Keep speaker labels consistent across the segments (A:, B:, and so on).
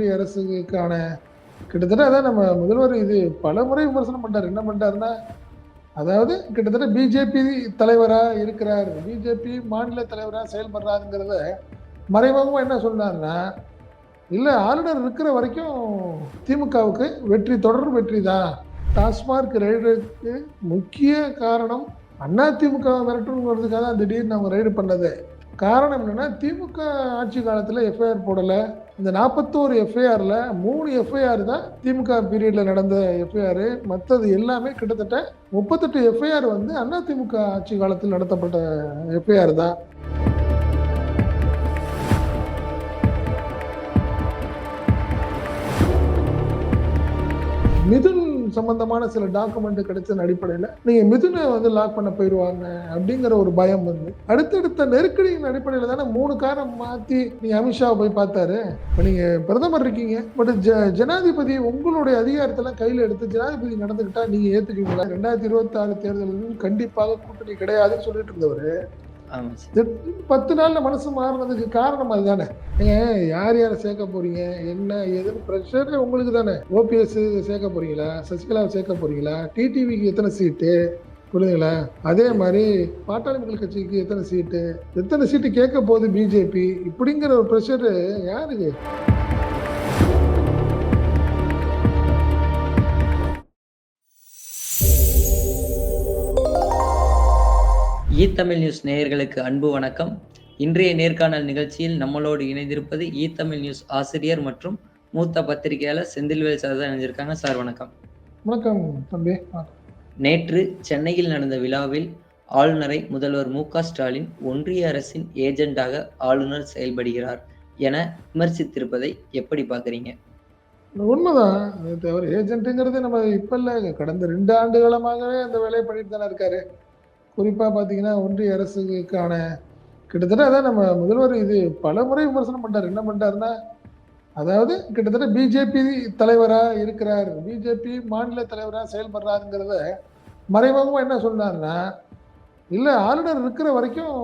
A: ஒன்றிய அரசுக்கான கிட்டத்தட்ட அதான் நம்ம முதல்வர் இது பல முறை விமர்சனம் பண்ணார் என்ன பண்ணாருன்னா அதாவது கிட்டத்தட்ட பிஜேபி தலைவராக இருக்கிறார். பிஜேபி மாநில தலைவராக செயல்படுறாருங்கிறத மறைமுகமாக என்ன சொன்னார்னா இல்லை ஆளுநர் இருக்கிற வரைக்கும் திமுகவுக்கு வெற்றி தொடர் வெற்றி தான். டாஸ்மார்க் ரெய்டுக்கு முக்கிய காரணம் அண்ணா திமுக மிரட்டணுங்கிறதுக்காக தான் திடீர்னு அவங்க ரைடு பண்ணது. காரணம் என்னென்னா திமுக ஆட்சி காலத்தில் எஃப்ஐஆர் போடலை. இந்த நாற்பத்தோரு எஃப்ஐஆரில் மூணு எஃப்ஐஆர் தான் திமுக பீரியடில் நடந்த எஃப்ஐஆர் மற்றது எல்லாமே கிட்டத்தட்ட முப்பத்தெட்டு எஃப்ஐஆர் வந்து அண்ணா திமுக ஆட்சி காலத்தில் நடத்தப்பட்ட எஃப்ஐஆர் தான். சம்பந்தமான சில டாக்குமெண்ட் கிடைச்சதன் அடிப்படையில் நீங்க மிதுனை வந்து லாக் பண்ண போயிடுவாங்க அப்படிங்கிற ஒரு பயம் வந்து அடுத்தடுத்த நெருக்கடியின் அடிப்படையில் தானே மூணு காரம் மாத்தி நீங்க அமித்ஷாவை போய் பார்த்தாரு. இப்போ நீங்க பிரதமர் இருக்கீங்க. பட் ஜ ஜனாதிபதி உங்களுடைய அதிகாரத்தெல்லாம் கையில் எடுத்து ஜனாதிபதி நடந்துக்கிட்டா நீங்க ஏத்துக்குவீங்களா? ரெண்டாயிரத்தி இருபத்தி ஆறு தேர்தலில் கண்டிப்பாக கூட்டணி கிடையாதுன்னு சொல்லிட்டு இருந்தவர். பத்து நாள்ல மனசு மாறினதுக்கு காரணம் அதுதானே? யார் யாரை சேர்க்க போறீங்க? என்ன எதுன்னு ப்ரெஷர் உங்களுக்கு தானே. ஓபிஎஸ் சேர்க்க போறீங்களா? சசிகலாவை சேர்க்க போறீங்களா? டிடிவிக்கு எத்தனை சீட்டு புரியுதுங்களா அதே மாதிரி பாட்டாளி மக்கள் கட்சிக்கு எத்தனை சீட்டு எத்தனை சீட்டு கேட்க போகுது பிஜேபி இப்படிங்கிற ஒரு ப்ரெஷரு யாருக்கு?
B: ஈ தமிழ் நியூஸ் நேயர்களுக்கு அன்பு வணக்கம். இன்றைய நேர்காணல் நிகழ்ச்சியில் நம்மளோடு இணைந்திருப்பது ஈ தமிழ் நியூஸ் ஆசிரியர் மற்றும் மூத்த பத்திரிகையாளர் செந்தில்வேல் சார் தான் இணைஞ்சிருக்காங்க சார் வணக்கம்.
A: வணக்கம் தம்பி.
B: நேற்று சென்னையில் நடந்த விழாவில் ஆளுநரை முதல்வர் மு ஸ்டாலின் ஒன்றிய அரசின் ஏஜெண்டாக ஆளுநர் செயல்படுகிறார் என விமர்சித்திருப்பதை எப்படி பார்க்குறீங்க?
A: உண்மைதான். அவர் ஏஜென்ட்டுங்கிறது நம்ம இப்ப இல்ல. கடந்த ரெண்டு ஆண்டு காலமாகவே அந்த வேலையை பண்ணிட்டு தானே இருக்காரு. குறிப்பாக பார்த்தீங்கன்னா ஒன்றிய அரசுக்கான கிட்டத்தட்ட அதான் நம்ம முதல்வர் இது பல முறை விமர்சனம் பண்றாரு என்ன பண்ணுறாருன்னா அதாவது கிட்டத்தட்ட பிஜேபி தலைவராக இருக்கிறார் பிஜேபி மாநில தலைவராக செயல்படுறாருங்கிறத மறைமுகமாக என்ன சொன்னார்னா இல்லை ஆளுநர் இருக்கிற வரைக்கும்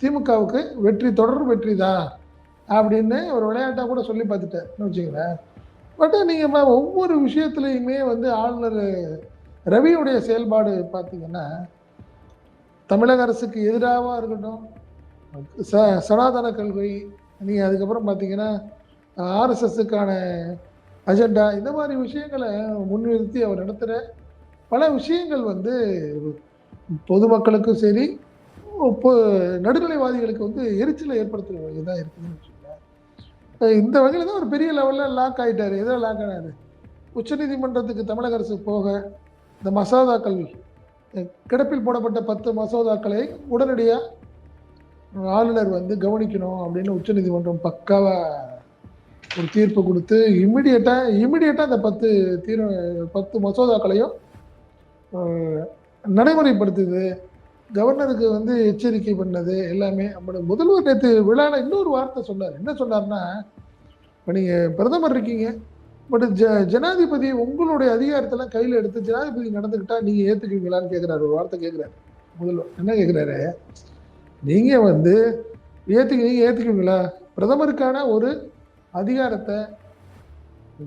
A: திமுகவுக்கு வெற்றி தொடர் வெற்றி தான் அப்படின்னு ஒரு விளையாட்டாக கூட சொல்லி பார்த்துட்டேன் வச்சுங்களேன் பட் நீங்கள் ம- ஒவ்வொரு விஷயத்துலையுமே வந்து ஆளுநர் ரவியுடைய செயல்பாடு பார்த்தீங்கன்னா தமிழக அரசுக்கு எதிராக இருக்கட்டும் ச சனாதன கல்வி நீங்கள் அதுக்கப்புறம் பார்த்தீங்கன்னா ஆர்எஸ்எஸ்ஸுக்கான அஜெண்டா இந்த மாதிரி விஷயங்களை முன்னிறுத்தி அவர் நடத்துகிற பல விஷயங்கள் வந்து பொதுமக்களுக்கும் சரி பொ- நடுநிலைவாதிகளுக்கு வந்து எரிச்சலை ஏற்படுத்துகிற இதாக இருக்குதுன்னு வச்சுக்கோங்களேன். இந்த வகையில் தான் ஒரு பெரிய லெவலில் லாக் ஆகிட்டார் எதில் லாக் ஆனாரு? உச்சநீதிமன்றத்துக்கு தமிழக அரசு போக இந்த மசோதாக்கள் கல்வி கிடப்பில் போடப்பட்ட பத்து மசோதாக்களை உடனடியாக ஆளுநர் வந்து கவனிக்கணும் அப்படின்னு உச்சநீதிமன்றம் பக்காவாக ஒரு தீர்ப்பு கொடுத்து இமிடியட்டாக இமிடியட்டாக அந்த பத்து தீர் பத்து மசோதாக்களையும் நடைமுறைப்படுத்துது. கவர்னருக்கு வந்து எச்சரிக்கை பண்ணது எல்லாமே. நம்மளோட முதல்வர் நேற்று விழாவில் இன்னொரு வார்த்தை சொன்னார். என்ன சொன்னார்னா இப்போ நீங்கள் பிரதமர் இருக்கீங்க. பட் ஜ ஜனாதிபதி உங்களுடைய அதிகாரத்தெல்லாம் கையில் எடுத்து ஜனாதிபதி நடந்துக்கிட்டா நீங்கள் ஏற்றுக்குவீங்களான்னு கேட்குறாரு ஒரு வார்த்தை கேட்குறாரு முதல்வர் என்ன கேட்குறாரு நீங்கள் வந்து ஏற்றுக்கு நீங்கள் ஏற்றுக்குவீங்களா பிரதமருக்கான ஒரு அதிகாரத்தை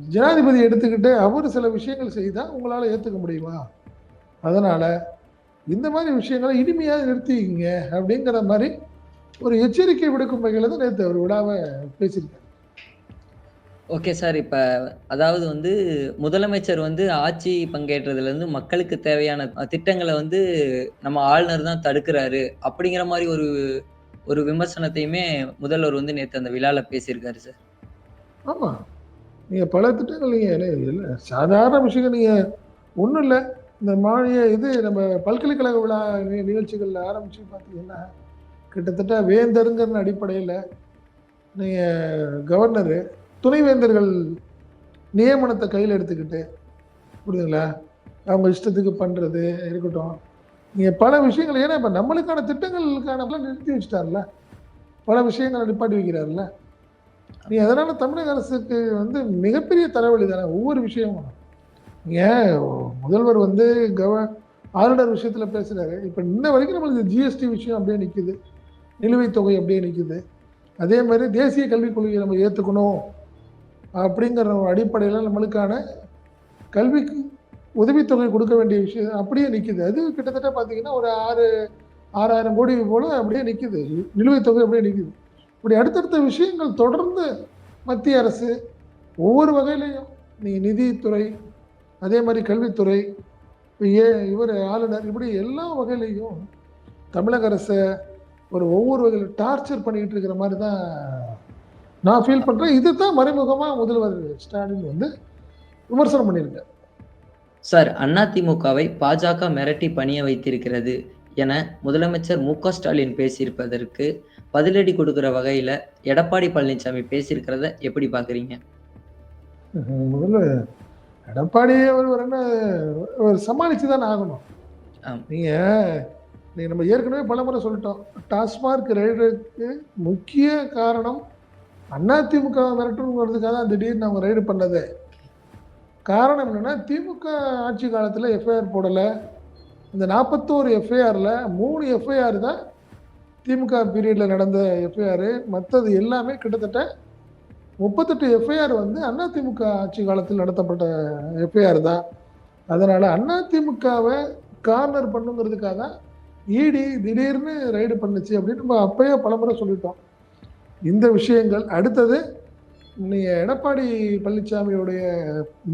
A: ஜனாதிபதி எடுத்துக்கிட்டு அவர் சில விஷயங்கள் செய்தால் உங்களால் ஏற்றுக்க முடியுமா? அதனால் இந்த மாதிரி விஷயங்களை இனிமையாக நிறுத்திக்கிங்க அப்படிங்கிற மாதிரி ஒரு எச்சரிக்கை விடுக்கும் வகையில் தான் நேற்று அவர் விடாம பேசியிருக்காரு.
B: ஓகே சார் இப்போ அதாவது வந்து முதலமைச்சர் வந்து ஆட்சி பங்கேற்றதுல இருந்து மக்களுக்கு தேவையான திட்டங்களை வந்து நம்ம ஆளுநர் தான் தடுக்கிறாரு. அப்படிங்கிற மாதிரி ஒரு ஒரு விமர்சனத்தையுமே முதல்வர் வந்து நேற்று அந்த விழால பேசியிருக்காரு சார்
A: ஆமாம் நீங்கள் பல திட்டங்கள் நீங்கள் இல்லை சாதாரண விஷயங்கள் நீங்கள் ஒன்றும் இல்லை. இந்த மாநில இது நம்ம பல்கலைக்கழக விழா நிகழ்ச்சிகளில் நிகழ்ச்சிகள்ல ஆரம்பித்து பார்த்தீங்கன்னா கிட்டத்தட்ட வேந்தருங்கிற அடிப்படையில் நீங்கள் கவர்னரு துணைவேந்தர்கள் நியமனத்தை கையில் எடுத்துக்கிட்டு புரியுதுங்களா? அவங்க இஷ்டத்துக்கு பண்ணுறது இருக்கட்டும். நீங்கள் பல விஷயங்கள் ஏன்னா இப்போ நம்மளுக்கான திட்டங்களுக்கான நிறுத்தி வச்சிட்டார்ல? பல விஷயங்களை நிப்பாட்டி வைக்கிறார்ல? நீ அதனால் தமிழக அரசுக்கு வந்து மிகப்பெரிய தலைவலி தானே ஒவ்வொரு விஷயமும். ஏன் முதல்வர் வந்து கவ ஆளுநர் விஷயத்தில் பேசுகிறாரு இப்போ இன்ன வரைக்கும் நம்மளுக்கு ஜிஎஸ்டி விஷயம் அப்படியே நிற்கிது நிலுவைத் தொகை அப்படியே நிற்கிது அதே மாதிரி தேசிய கல்விக் கொள்கையை நம்ம ஏற்றுக்கணும் அப்படிங்கிற ஒரு அடிப்படையில் நம்மளுக்கான கல்விக்கு உதவித்தொகை கொடுக்க வேண்டிய விஷயம் அப்படியே நிற்கிது அது கிட்டத்தட்ட பார்த்தீங்கன்னா ஒரு ஆறு ஆறாயிரம் கோடி போல் அப்படியே நிற்கிது நிலுவைத் தொகை அப்படியே நிற்கிது இப்படி அடுத்தடுத்த விஷயங்கள் தொடர்ந்து மத்திய அரசு ஒவ்வொரு வகையிலையும் நீங்கள் நிதித்துறை அதே மாதிரி கல்வித்துறை ஏ இவர் ஆளுநர் இப்படி எல்லா வகையிலையும் தமிழக அரசை ஒரு ஒவ்வொரு வகையில் டார்ச்சர் பண்ணிக்கிட்டு இருக்கிற மாதிரி தான் நான் ஃபீல் பண்ணுறேன் இது தான் மறைமுகமாக முதல்வர் ஸ்டாலின் வந்து விமர்சனம் பண்ணியிருக்கார்.
B: சார் அதிமுகவை பாஜக மிரட்டி பணிய வைத்திருக்கிறது என முதலமைச்சர் மு க ஸ்டாலின் பேசியிருப்பதற்கு பதிலடி கொடுக்கிற வகையில எடப்பாடி பழனிசாமி பேசியிருக்கிறத எப்படி பாக்குறீங்க
A: முதல்ல எடப்பாடியே ஒரு என்ன ஒரு சமாளித்து தானே ஆகணும். நீங்கள் நீங்கள் நம்ம ஏற்கனவே பலமுறை சொல்லிட்டோம். டாஸ்மார்க் ரைடுக்கு முக்கிய காரணம் அதிமுக மிரட்டணுங்கிறதுக்காக தான் திடீர்னு அவங்க ரைடு பண்ணது. காரணம் என்னென்னா திமுக ஆட்சி காலத்தில் எஃப்ஐஆர் போடலை. இந்த நாற்பத்தோரு எஃப்ஐஆரில் மூணு எஃப்ஐஆர் தான் திமுக பீரியடில் நடந்த எஃப்ஐஆர் மற்றது எல்லாமே கிட்டத்தட்ட முப்பத்தெட்டு எஃப்ஐஆர் வந்து அதிமுக ஆட்சி காலத்தில் நடத்தப்பட்ட எஃப்ஐஆர் தான். அதனால் அதிமுகவை கார்னர் பண்ணுங்கிறதுக்காக தான் இடி திடீர்னு ரைடு பண்ணுச்சு அப்படின்னு நம்ம அப்பயே பலமுறை சொல்லிட்டோம். இந்த விஷயங்கள். அடுத்தது நீங்கள் எடப்பாடி பழனிசாமியுடைய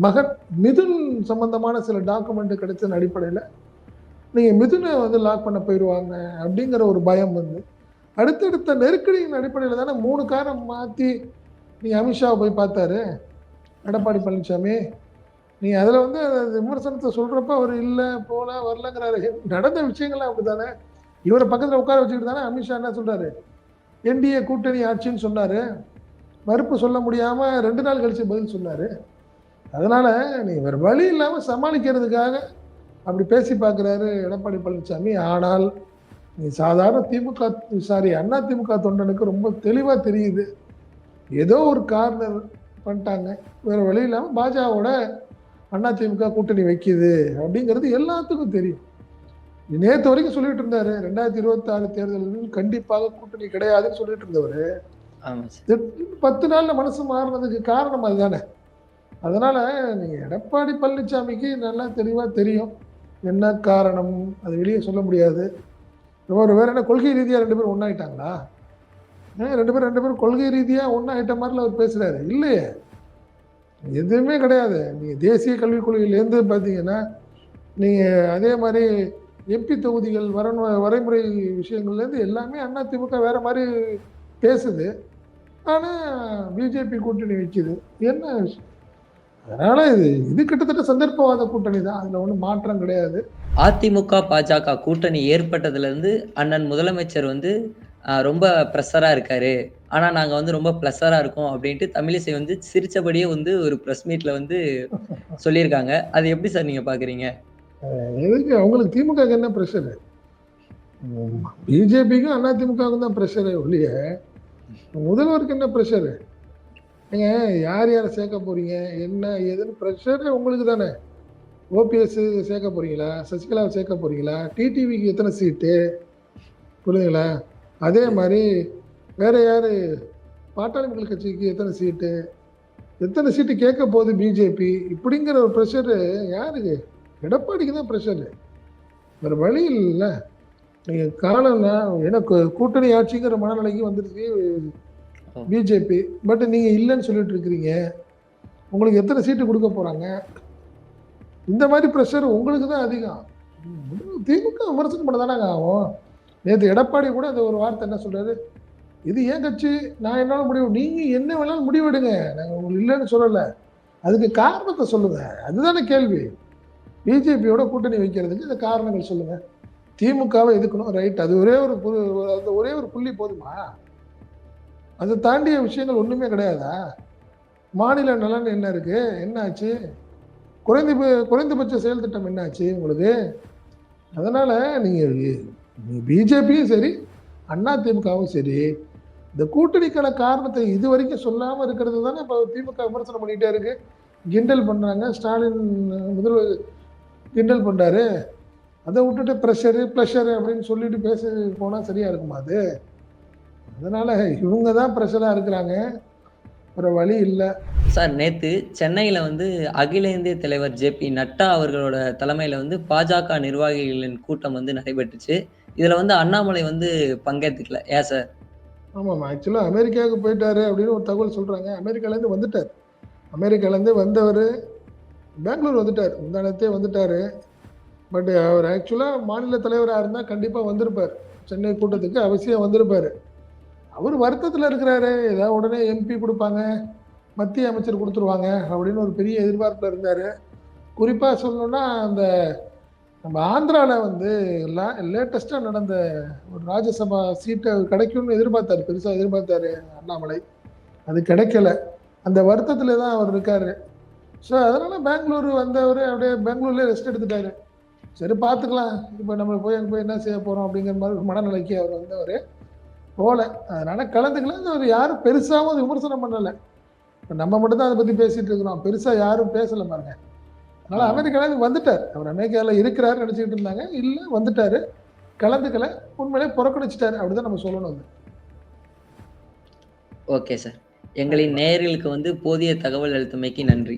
A: மகன் மிதுன் சம்பந்தமான சில டாக்குமெண்ட் கிடைச்சதன் அடிப்படையில் நீங்கள் மிதுனை வந்து லாக் பண்ண போயிடுவாங்க அப்படிங்கிற ஒரு பயம் வந்து அடுத்தடுத்த நெருக்கடியின் அடிப்படையில் தானே மூணு காரம் மாற்றி நீங்கள் அமித்ஷாவை போய் பார்த்தாரு. எடப்பாடி பழனிசாமி நீங்கள் அதில் வந்து விமர்சனத்தை சொல்கிறப்ப அவர் இல்லை போகல வரலங்கிறாரு. நடந்த விஷயங்கள்லாம் அப்படி தானே இவரை பக்கத்தில் உட்கார வச்சுக்கிட்டு தானே அமித்ஷா என்ன சொல்கிறாரு என்டிஏ கூட்டணி ஆட்சின்னு சொன்னார். மறுப்பு சொல்ல முடியாமல் ரெண்டு நாள் கழித்து பதில் சொன்னார். அதனால் நீ வேறு வழி இல்லாமல் சமாளிக்கிறதுக்காக அப்படி பேசி பார்க்குறாரு எடப்பாடி பழனிசாமி. ஆனால் நீ சாதாரண திமுக சாரி அண்ணா திமுக தொண்டனுக்கு ரொம்ப தெளிவாக தெரியுது. ஏதோ ஒரு கார்னர் பண்ணிட்டாங்க. வேறு வழி இல்லாமல் பாஜகவோட அதிமுக கூட்டணி வைக்கிது அப்படிங்கிறது எல்லாத்துக்கும் தெரியும். நேற்று வரைக்கும் சொல்லிட்டு இருந்தாரு ரெண்டாயிரத்தி இருபத்தாறு தேர்தலில் கண்டிப்பாக கூட்டணி கிடையாதுன்னு சொல்லிட்டு இருந்தவர். பத்து நாள்ல மனசு மாறினதுக்கு காரணம் அதுதானே. அதனால நீங்க எடப்பாடி பழனிசாமிக்கு நல்லா தெளிவா தெரியும். என்ன காரணம் அது வெளியே சொல்ல முடியாது. ஒரு வேற என்ன கொள்கை ரீதியா ரெண்டு பேரும் ஒன்னாயிட்டாங்களா? ரெண்டு பேரும் ரெண்டு பேரும் கொள்கை ரீதியா ஒன்னாயிட்ட மாதிரில அவர் பேசுறாரு. இல்லையே. எதுவுமே கிடையாது. நீங்க தேசிய கல்விக் கொள்கையிலேருந்து பார்த்தீங்கன்னா நீங்க அதே மாதிரி எம்பி தொகுதிகள் வர வரைமுறை விஷயங்கள்லேருந்து எல்லாமே அதிமுக வேற மாதிரி பேசுது. ஆனால் பிஜேபி கூட்டணி வைக்குது என்ன விஷயம்? அதனால இது இது கிட்டத்தட்ட சந்தர்ப்பவாத கூட்டணி தான். அதில் ஒன்றும் மாற்றம் கிடையாது.
B: அதிமுக பாஜக கூட்டணி ஏற்பட்டதுலேருந்து அண்ணன் முதலமைச்சர் வந்து ரொம்ப ப்ரெஷராக இருக்காரு. ஆனால் நாங்கள் வந்து ரொம்ப ப்ளஸராக இருக்கோம் அப்படின்ட்டு தமிழிசை வந்து சிரித்தபடியே வந்து ஒரு ப்ரெஸ் மீட்டில் வந்து சொல்லியிருக்காங்க. அது எப்படி சார் நீங்கள் பார்க்குறீங்க
A: எதுக்கு அவங்களுக்கு திமுக என்ன ப்ரெஷரு பிஜேபிக்கும் அண்ணா திமுகவுக்கும் தான் ப்ரெஷரு ஒழிய முதல்வருக்கு என்ன ப்ரெஷரு ஏங்க யார் யாரை சேர்க்க போறீங்க? என்ன ஏதுன்னு ப்ரெஷரு உங்களுக்கு தானே. ஓபிஎஸ் சேர்க்க போறீங்களா? சசிகலாவை சேர்க்க போறீங்களா? டிடிவிக்கு எத்தனை சீட்டு? புரியுதுங்களா அதே மாதிரி வேற யார்? பாட்டாளி மக்கள் கட்சிக்கு எத்தனை சீட்டு? எத்தனை சீட்டு கேட்க போகுது பிஜேபி இப்படிங்கிற ஒரு ப்ரெஷரு யாருக்கு? எடப்பாடிக்கு தான் ப்ரெஷரு வேறு வழி இல்லை நீங்கள் காலம்னா எனக்கு கூட்டணி ஆட்சிங்கிற மனநிலைக்கு வந்துருச்சு பிஜேபி பட் நீங்கள் இல்லைன்னு சொல்லிட்டு இருக்கிறீங்க. உங்களுக்கு எத்தனை சீட்டு கொடுக்க போகிறாங்க இந்த மாதிரி ப்ரெஷர் உங்களுக்கு தான் அதிகம். திமுக விமர்சனம் பண்ண தானே ஆகும். நேற்று எடப்பாடி கூட அந்த ஒரு வார்த்தை என்ன சொல்றாரு? இது ஏன் கட்சி? நான் என்னால முடிவு நீங்கள் என்ன வேணாலும் முடிவெடுங்க. நாங்கள் உங்களுக்கு இல்லைன்னு சொல்லலை. அதுக்கு காரணத்தை சொல்லுங்க. அதுதானே கேள்வி. பிஜேபியோட கூட்டணி வைக்கிறதுக்கு இந்த காரணங்கள் சொல்லுங்க. திமுகவை எதுக்கணும்? ரைட் அது ஒரே ஒரு புது அந்த ஒரே ஒரு புள்ளி போதுமா? அதை தாண்டிய விஷயங்கள் ஒன்றுமே கிடையாதா? மாநில நலன் என்ன இருக்கு? என்ன ஆச்சு? குறைந்த குறைந்தபட்ச செயல் திட்டம் என்ன ஆச்சு உங்களுக்கு? அதனால நீங்கள் பிஜேபியும் சரி அண்ணா திமுகவும் சரி இந்த கூட்டணிக்கான காரணத்தை இது வரைக்கும் சொல்லாமல் இருக்கிறது தானே இப்போ திமுக விமர்சனம் பண்ணிகிட்டே இருக்கு. கிண்டல் பண்ணுறாங்க ஸ்டாலின் முதல்வர் கிண்டல் பண்ணுறாரு அதை விட்டுட்டு ப்ரெஷரு ப்ளஷரு அப்படின்னு சொல்லிட்டு பேச போனால் சரியாக இருக்குமா அது அதனால் இவங்க தான் ப்ரெஷராக இருக்கிறாங்க வேறு வழி இல்லை
B: சார் நேத்து சென்னையில வந்து அகில இந்திய தலைவர் ஜே.பி. நட்டா அவர்களோட தலைமையில வந்து பாஜக நிர்வாகிகளின் கூட்டம் வந்து நடைபெற்றுச்சு. இதுல வந்து அண்ணாமலை வந்து பங்கேத்துக்கல. ஏன் சார்?
A: ஆமாமா. ஆக்சுவலா அமெரிக்காவுக்கு போயிட்டாரு அப்படின்னு ஒரு தகவல் சொல்றாங்க. அமெரிக்காலேருந்து வந்துட்டாரு. அமெரிக்காலேருந்து வந்தவரு பெங்களூர் வந்துட்டார் இந்த இடத்தே வந்துட்டார் பட் அவர் ஆக்சுவலாக மாநில தலைவராக இருந்தால் கண்டிப்பாக வந்திருப்பார் சென்னை கூட்டத்துக்கு அவசியம் வந்திருப்பார் அவர் வருத்தத்தில் இருக்கிறாரு. ஏதாவது உடனே எம்பி கொடுப்பாங்க மத்திய அமைச்சர் கொடுத்துருவாங்க அப்படின்னு ஒரு பெரிய எதிர்பார்ப்பில் இருந்தார் குறிப்பாக சொல்லணும்னா, அந்த நம்ம ஆந்திராவில் வந்து லா லேட்டஸ்ட்டாக நடந்த ஒரு ராஜ்யசபா சீட்டை கிடைக்கும்னு எதிர்பார்த்தாரு. பெருசாக எதிர்பார்த்தாரு அண்ணாமலை. அது கிடைக்கல. அந்த வருத்தத்தில் தான் அவர் இருக்கார் ஸோ, அதனால பெங்களூர் வந்தவரு அப்படியே பெங்களூர்லயே ரெஸ்ட் எடுத்துட்டாரு. சரி பார்த்துக்கலாம். இப்ப நம்ம போய் அங்க போய் என்ன செய்ய போறோம் அப்படிங்கிற மாரி ஒரு மனநிலைக்கு அவர் வந்தவரு. போல. அதனால கலந்துக்கல. அவர் யாரும் பெருசாவும் அத விமர்சனம் பண்ணல. இப்ப நம்ம மட்டும் தான் அத பத்தி பேசிட்டு இருக்கிறோம். பெருசா யாரும் பேசல பாருங்க. அதனால
B: ஆ.
A: அமெரிக்காலேருந்து வந்துட்டாரு. அவர் அமெரிக்கால இருக்கிறாருன்னு நெனச்சுக்கிட்டு இருந்தாங்க. இல்ல வந்துட்டாரு. கலந்துக்கல. உண்மையிலேயே புறக்கணிச்சுட்டாரு. அப்படிதான் நம்ம சொல்லணும் அத.
B: Okay sir. எங்களின் நேயர்களுக்கு வந்து போதிய தகவல் அளித்தமைக்கு நன்றி.